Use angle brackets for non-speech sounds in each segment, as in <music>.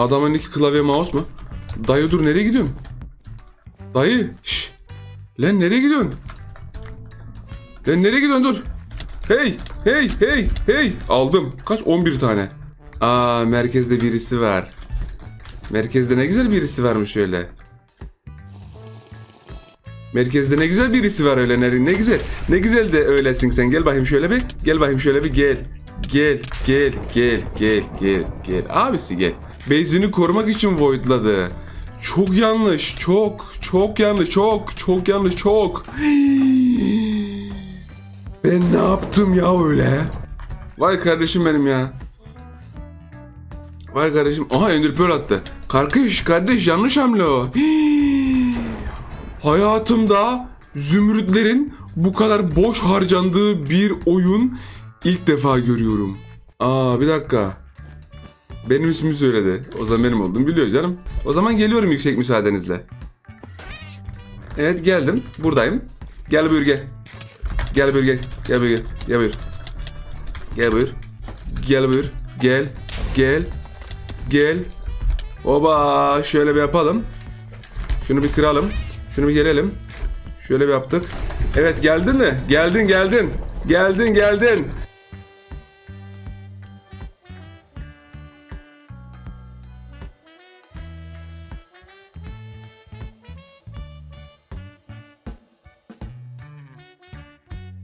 Adamın iki klavye mouse mu? Dayı dur nereye gidiyorsun? Dayı şş. Lan nereye gidiyorsun? Lan nereye gidiyorsun dur. Hey hey hey hey. Aldım. Kaç? 11 tane. Aa merkezde birisi var. Merkezde ne güzel birisi varmış öyle. Merkezde ne güzel birisi var öyle ne, ne güzel. Ne güzel de öylesin sen. Gel bakayım şöyle bir. Gel bakayım şöyle bir gel. Gel gel gel gel gel gel. Abisi gel. Base'ini korumak için voidladı. Çok yanlış. Çok çok yanlış. Çok çok yanlış. Çok. <gasps> Ben ne yaptım ya öyle? Vay kardeşim benim ya. Vay kardeşim. Aha Ender Pearl attı. Kardeş kardeş yanlış hamle o. <gasps> Hayatımda zümrütlerin bu kadar boş harcandığı bir oyun ilk defa görüyorum. Aa bir dakika. Benim ismimi söyledi. O zaman benim olduğumu biliyor canım. O zaman geliyorum yüksek müsaadenizle. Evet geldim. Buradayım. Gel buyur gel. Gel buyur gel. Gel buyur gel. Gel buyur. Gel buyur. Gel buyur. Gel. Gel. Gel. Oba şöyle bir yapalım. Şunu bir kıralım. Şunu bir gelelim. Şöyle bir yaptık. Evet geldin mi? Geldin geldin. Geldin geldin.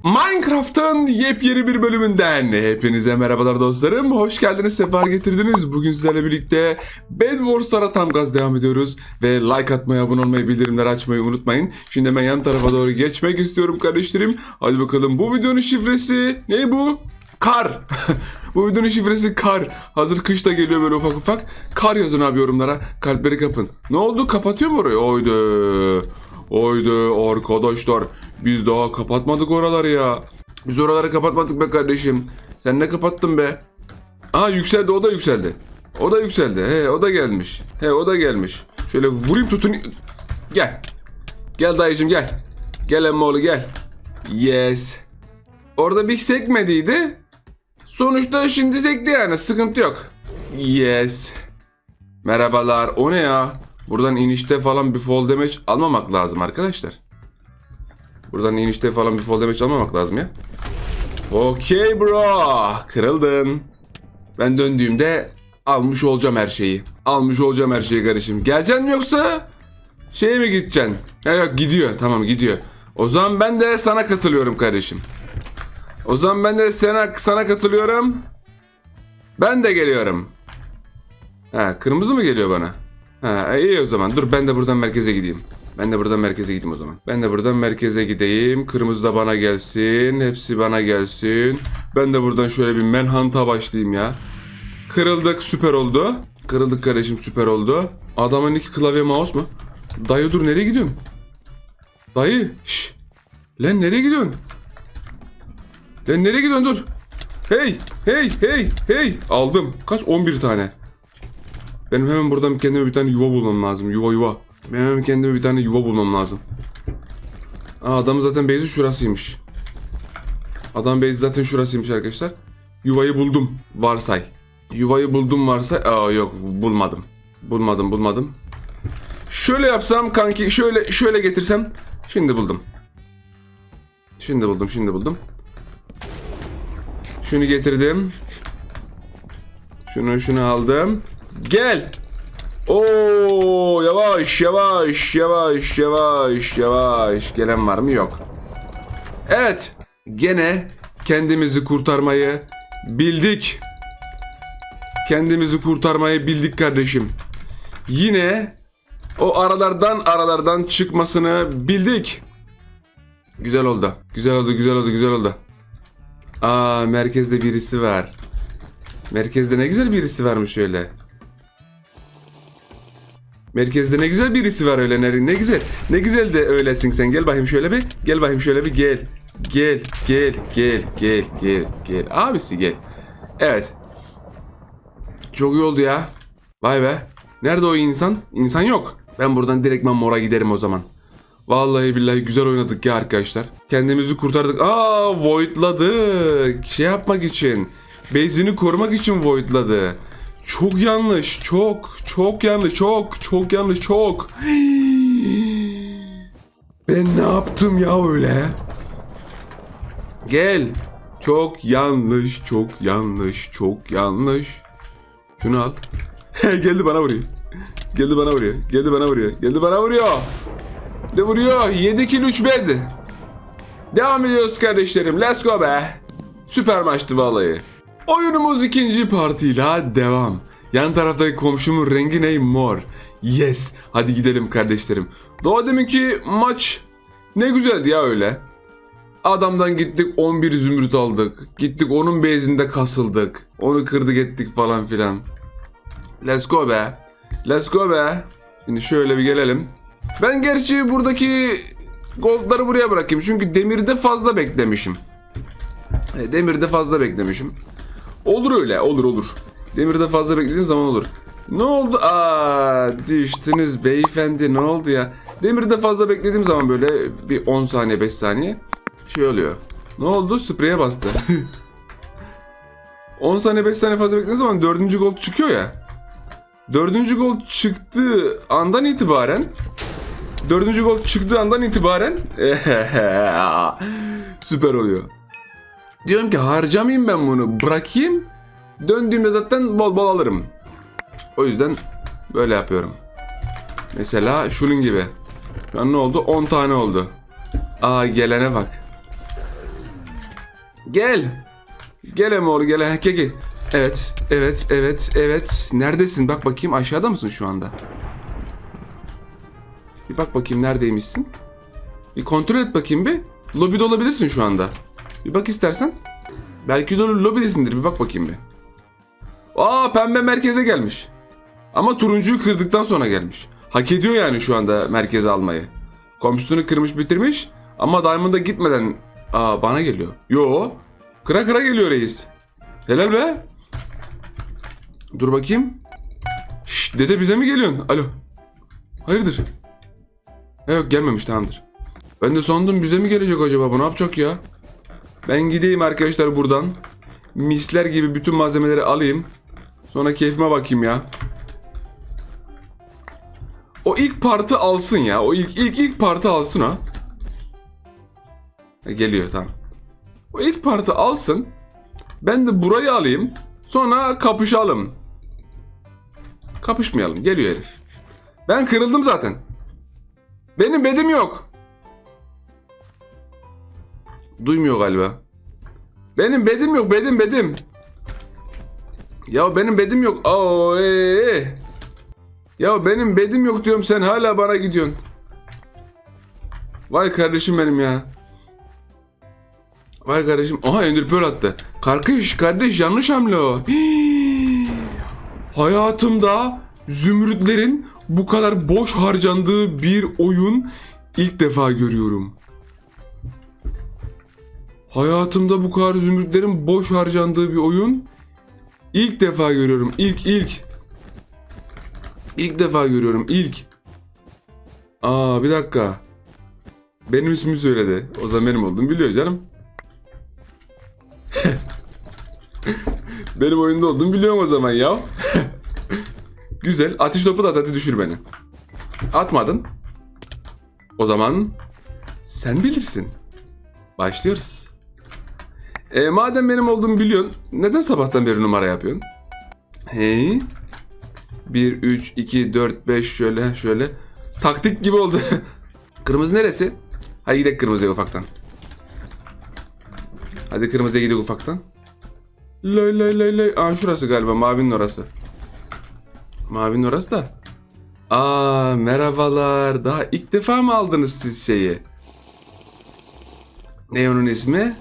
Minecraft'ın yepyeni bir bölümünden hepinize merhabalar dostlarım. Hoş geldiniz, sefa getirdiniz. Bugün sizlerle birlikte Bed Wars'lara tam gaz devam ediyoruz. Ve like atmayı, abone olmayı, bildirimleri açmayı unutmayın. Şimdi hemen yan tarafa doğru geçmek istiyorum kardeşlerim. Hadi bakalım bu videonun şifresi ne bu? Kar. <laughs> bu videonun şifresi kar. Hazır kış da geliyor böyle ufak ufak. Kar yazın abi yorumlara. Kalpleri kapın. Ne oldu? Kapatıyor mu orayı? Oydu. Oydu arkadaşlar. Biz daha kapatmadık oraları ya. Biz oraları kapatmadık be kardeşim. Sen ne kapattın be? Aa yükseldi o da yükseldi. O da yükseldi. He o da gelmiş. He o da gelmiş. Şöyle vurayım tutun. Gel. Gel dayıcım gel. Gel emmoğlu gel. Yes. Orada bir sekmediydi. Sonuçta şimdi sekti yani sıkıntı yok. Yes. Merhabalar o ne ya? Buradan inişte falan bir fall damage almamak lazım arkadaşlar. Buradan inişte falan bir fall damage almamak lazım ya. Okey bro. Kırıldın. Ben döndüğümde almış olacağım her şeyi. Almış olacağım her şeyi kardeşim. Geleceksin mi yoksa şeye mi gideceksin? Ya yok gidiyor. Tamam gidiyor. O zaman ben de sana katılıyorum kardeşim. O zaman ben de sana, sana katılıyorum. Ben de geliyorum. Ha kırmızı mı geliyor bana? Ha iyi o zaman. Dur ben de buradan merkeze gideyim. Ben de buradan merkeze gideyim o zaman. Ben de buradan merkeze gideyim. Kırmızı da bana gelsin. Hepsi bana gelsin. Ben de buradan şöyle bir manhunt'a başlayayım ya. Kırıldık süper oldu. Kırıldık kardeşim süper oldu. Adamın iki klavye mouse mu? Dayı dur nereye gidiyorsun? Dayı şş. Lan nereye gidiyorsun? Lan nereye gidiyorsun dur. Hey hey hey hey. Aldım. Kaç? 11 tane. Benim hemen buradan kendime bir tane yuva bulmam lazım. Yuva yuva. Benim kendime bir tane yuva bulmam lazım. Aa, adamın zaten base'i şurasıymış. Adam base zaten şurasıymış arkadaşlar. Yuvayı buldum. Varsay. Yuvayı buldum varsay. Aa yok bulmadım. Bulmadım bulmadım. Şöyle yapsam kanki şöyle şöyle getirsem. Şimdi buldum. Şimdi buldum şimdi buldum. Şunu getirdim. Şunu şunu aldım. Gel. Oo yavaş yavaş yavaş yavaş yavaş. Gelen var mı? Yok. Evet. Gene kendimizi kurtarmayı bildik. Kendimizi kurtarmayı bildik kardeşim. Yine o aralardan aralardan çıkmasını bildik. Güzel oldu. Güzel oldu, güzel oldu, güzel oldu. Aa merkezde birisi var. Merkezde ne güzel birisi varmış öyle. Merkezde ne güzel birisi var öyle ne, ne güzel. Ne güzel de öylesin sen. Gel bakayım şöyle bir. Gel bakayım şöyle bir gel. Gel gel gel gel gel gel. Abisi gel. Evet. Çok iyi oldu ya. Vay be. Nerede o insan? İnsan yok. Ben buradan direktman mora giderim o zaman. Vallahi billahi güzel oynadık ya arkadaşlar. Kendimizi kurtardık. Aa voidladık. Şey yapmak için. Base'ini korumak için voidladı. Çok yanlış. Çok. Çok yanlış. Çok. Çok yanlış. Çok. Ben ne yaptım ya öyle? Gel. Çok yanlış. Çok yanlış. Çok yanlış. Şunu al. <laughs> Geldi bana vuruyor. Geldi bana vuruyor. Geldi bana vuruyor. Geldi bana vuruyor. Ne vuruyor? 7 kill 3 bed. Devam ediyoruz kardeşlerim. Let's go be. Süper maçtı vallahi. Oyunumuz ikinci partıyla devam. Yan taraftaki komşumun rengi ne? Mor. Yes. Hadi gidelim kardeşlerim. Daha deminki maç ne güzeldi ya öyle. Adamdan gittik 11 zümrüt aldık. Gittik onun bezinde kasıldık. Onu kırdık ettik falan filan. Let's go be. Let's go be. Şimdi şöyle bir gelelim. Ben gerçi buradaki goldları buraya bırakayım. Çünkü demirde fazla beklemişim. E, Demirde fazla beklemişim. Olur öyle olur olur. Demirde fazla beklediğim zaman olur. Ne oldu? Aa düştünüz beyefendi ne oldu ya? Demirde fazla beklediğim zaman böyle bir 10 saniye 5 saniye şey oluyor. Ne oldu? Spreye bastı. <laughs> 10 saniye 5 saniye fazla beklediğim zaman 4. gold çıkıyor ya. Dördüncü gol çıktığı andan itibaren Dördüncü gol çıktığı andan itibaren <laughs> Süper oluyor. Diyorum ki harcamayayım ben bunu bırakayım. Döndüğümde zaten bol bol alırım. O yüzden böyle yapıyorum. Mesela şunun gibi. Şu an ne oldu? 10 tane oldu. Aa gelene bak. Gel. Gel Emor gel. Gel. Evet, evet, evet, evet. Neredesin? Bak bakayım aşağıda mısın şu anda? Bir bak bakayım neredeymişsin? Bir kontrol et bakayım bir. Lobide olabilirsin şu anda. Bir bak istersen. Belki de lobidesindir. Bir bak bakayım bir. Aa pembe merkeze gelmiş. Ama turuncuyu kırdıktan sonra gelmiş. Hak ediyor yani şu anda merkeze almayı. Komşusunu kırmış bitirmiş ama Diamond'a gitmeden aa bana geliyor. Yo. Kıra kıra geliyor reis. Helal be. Dur bakayım. Şşt dede bize mi geliyorsun? Alo. Hayırdır? Ha, Yok gelmemiş tamamdır. Ben de sandım bize mi gelecek acaba bu ne yapacak ya? Ben gideyim arkadaşlar buradan. Misler gibi bütün malzemeleri alayım. Sonra keyfime bakayım ya. O ilk partı alsın ya. O ilk ilk ilk partı alsın o. Ha, Geliyor tamam. O ilk partı alsın. Ben de burayı alayım. Sonra kapışalım. Kapışmayalım. Geliyor herif. Ben kırıldım zaten. Benim bedim yok. Duymuyor galiba. Benim bedim yok. Bedim bedim. Ya benim bedim yok. Oo, ee, ee. Ya benim bedim yok diyorum sen hala bana gidiyorsun. Vay kardeşim benim ya. Vay kardeşim. Aha Ender attı. Kardeş kardeş yanlış hamle o. <gasps> Hayatımda zümrütlerin bu kadar boş harcandığı bir oyun ilk defa görüyorum. Hayatımda bu kadar zümrütlerin boş harcandığı bir oyun ilk defa görüyorum. İlk ilk. İlk defa görüyorum ilk. Aa bir dakika. Benim ismimi söyledi. O zaman benim olduğumu biliyor canım. <laughs> Benim oyunda olduğumu biliyorum o zaman ya. <laughs> Güzel. Ateş topu da at hadi düşür beni. Atmadın. O zaman sen bilirsin. Başlıyoruz. E, madem benim olduğumu biliyorsun, neden sabahtan beri numara yapıyorsun? He? 1, 3, 2, 4, 5 şöyle şöyle. Taktik gibi oldu. <laughs> Kırmızı neresi? Hadi gidelim kırmızıya ufaktan. Hadi kırmızıya gidelim ufaktan. Lay lay lay lay. Aa şurası galiba mavinin orası. Mavinin orası da. Aa merhabalar. Daha ilk defa mı aldınız siz şeyi? Ne onun ismi?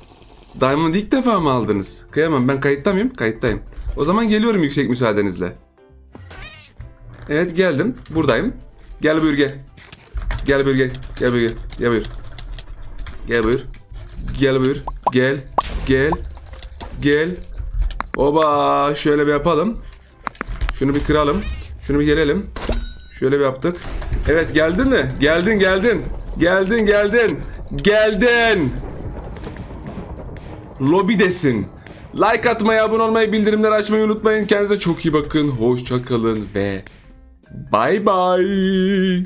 Diamond ilk defa mı aldınız? Kıyamam ben kayıtta mıyım? Kayıttayım. O zaman geliyorum yüksek müsaadenizle. Evet geldim. Buradayım. Gel buyur gel. Gel buyur gel. Gel buyur gel. Gel buyur. Gel buyur. Gel buyur. Gel. Gel. Gel. Oba şöyle bir yapalım. Şunu bir kıralım. Şunu bir gelelim. Şöyle bir yaptık. Evet geldin mi? Geldin geldin. Geldin geldin. Geldin. Lobidesin. Like atmayı, abone olmayı, bildirimleri açmayı unutmayın. Kendinize çok iyi bakın. Hoşça kalın ve bay bay.